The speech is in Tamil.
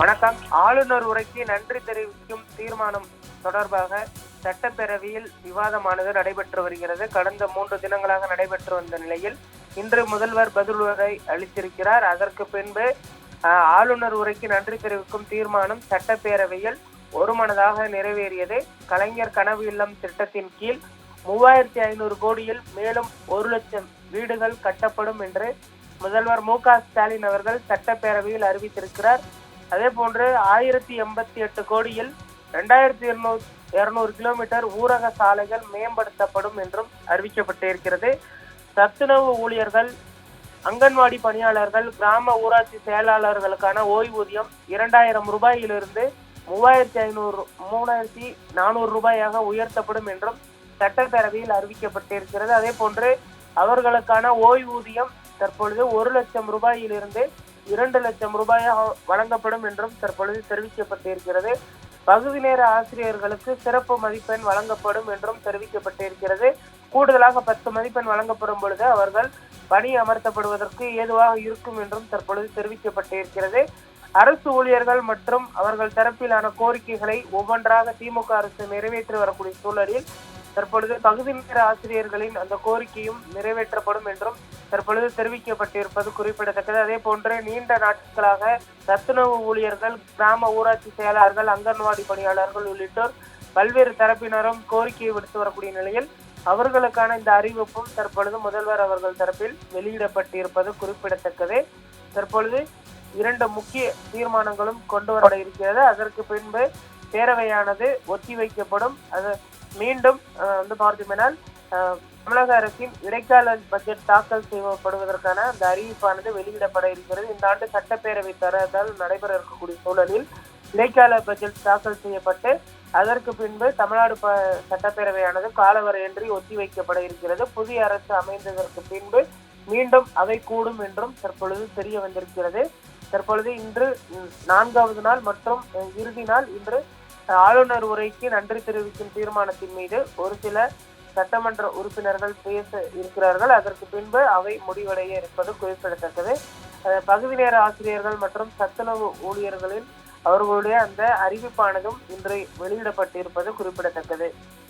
வணக்கம். ஆளுநர் உரைக்கு நன்றி தெரிவிக்கும் தீர்மானம் தொடர்பாக சட்டப்பேரவையில் விவாதமானது நடைபெற்று வருகிறது. கடந்த மூன்று தினங்களாக நடைபெற்று வந்த நிலையில் இன்று முதல்வர் பதில் உரை அளித்திருக்கிறார். அதற்கு பின்பு ஆளுநர் உரைக்கு நன்றி தெரிவிக்கும் தீர்மானம் சட்டப்பேரவையில் ஒருமனதாக நிறைவேறியது. கலைஞர் கனவு இல்லம் திட்டத்தின் கீழ் மூவாயிரத்தி ஐநூறு கோடியில் மேலும் ஒரு லட்சம் வீடுகள் கட்டப்படும் என்று முதல்வர் மு க ஸ்டாலின் அவர்கள் சட்டப்பேரவையில் அறிவித்திருக்கிறார். அதே போன்று ஆயிரத்தி எண்பத்தி எட்டு கோடியில் ரெண்டாயிரத்தி இருநூறு இருநூறு கிலோமீட்டர் ஊரக சாலைகள் மேம்படுத்தப்படும் என்றும் அறிவிக்கப்பட்டிருக்கிறது. சத்துணவு ஊழியர்கள் அங்கன்வாடி பணியாளர்கள் கிராம ஊராட்சி செயலாளர்களுக்கான ஓய்வூதியம் இரண்டாயிரம் ரூபாயிலிருந்து மூவாயிரத்தி ஐநூறு மூணாயிரத்தி நானூறு ரூபாயாக உயர்த்தப்படும் என்றும் சட்டப்பேரவையில் அறிவிக்கப்பட்டிருக்கிறது. அதே போன்று அவர்களுக்கான ஓய்வூதியம் தற்பொழுது ஒரு லட்சம் ரூபாயிலிருந்து இரண்டு லட்சம் ரூபாய் வழங்கப்படும் என்றும் தற்பொழுது தெரிவிக்கப்பட்டிருக்கிறது. பகுதி நேர ஆசிரியர்களுக்கு சிறப்பு மதிப்பெண் வழங்கப்படும் என்றும் தெரிவிக்கப்பட்டிருக்கிறது. கூடுதலாக பத்து மதிப்பெண் வழங்கப்படும் பொழுது அவர்கள் பணி அமர்த்தப்படுவதற்கு ஏதுவாக இருக்கும் என்றும் தற்பொழுது தெரிவிக்கப்பட்டிருக்கிறது. அரசு ஊழியர்கள் மற்றும் அவர்கள் தரப்பிலான கோரிக்கைகளை ஒவ்வொன்றாக திமுக அரசு நிறைவேற்றி வரக்கூடிய சூழலில் தற்பொழுது பகுதி நேர ஆசிரியர்களின் அந்த கோரிக்கையும் நிறைவேற்றப்படும் என்றும் தற்பொழுது தெரிவிக்கப்பட்டிருப்பது குறிப்பிடத்தக்கது. அதே போன்று நீண்ட நாட்களாக சத்துணவு ஊழியர்கள் கிராம ஊராட்சி செயலாளர்கள் அங்கன்வாடி பணியாளர்கள் உள்ளிட்டோர் பல்வேறு தரப்பினரும் கோரிக்கையை விடுத்து வரக்கூடிய நிலையில் அவர்களுக்கான இந்த அறிவிப்பும் தற்பொழுது முதல்வர் அவர்கள் தரப்பில் வெளியிடப்பட்டிருப்பது குறிப்பிடத்தக்கது. தற்பொழுது இரண்டு முக்கிய தீர்மானங்களும் கொண்டு வரப்பட இருக்கிறது. அதற்கு பின்பு பேரவையானது ஒத்திவைக்கப்படும் அது மீண்டும் வந்து பார்த்தீங்கன்னா அஹ், தமிழக அரசின் இடைக்கால பட்ஜெட் தாக்கல் செய்யப்படுவதற்கான அந்த அறிவிப்பானது வெளியிடப்பட இருக்கிறது. இந்த ஆண்டு சட்டப்பேரவை தரதால் நடைபெற இருக்கக்கூடிய சூழலில் இடைக்கால பட்ஜெட் தாக்கல் செய்யப்பட்டு அதற்கு பின்பு தமிழ்நாடு ப சட்டப்பேரவையானது காலவரையின்றி ஒத்திவைக்கப்பட இருக்கிறது. புதிய அரசு அமைந்ததற்கு பின்பு மீண்டும் அவை கூடும் என்றும் தற்பொழுது தெரிய வந்திருக்கிறது. தற்பொழுது இன்று நான்காவது நாள் மற்றும் இறுதி நாள் இன்று ஆளுநர் உரைக்கு நன்றி தெரிவிக்கும் தீர்மானத்தின் மீது ஒரு சில சட்டமன்ற உறுப்பினர்கள் பேச இருக்கிறார்கள். அதற்கு பின்பு அவை முடிவடைய இருப்பது குறிப்பிடத்தக்கது. பகுதி நேர ஆசிரியர்கள் மற்றும் சத்துணவு ஊழியர்களின் அவர்களுடைய அந்த அறிவிப்பானதும் இன்று வெளியிடப்பட்டிருப்பது குறிப்பிடத்தக்கது.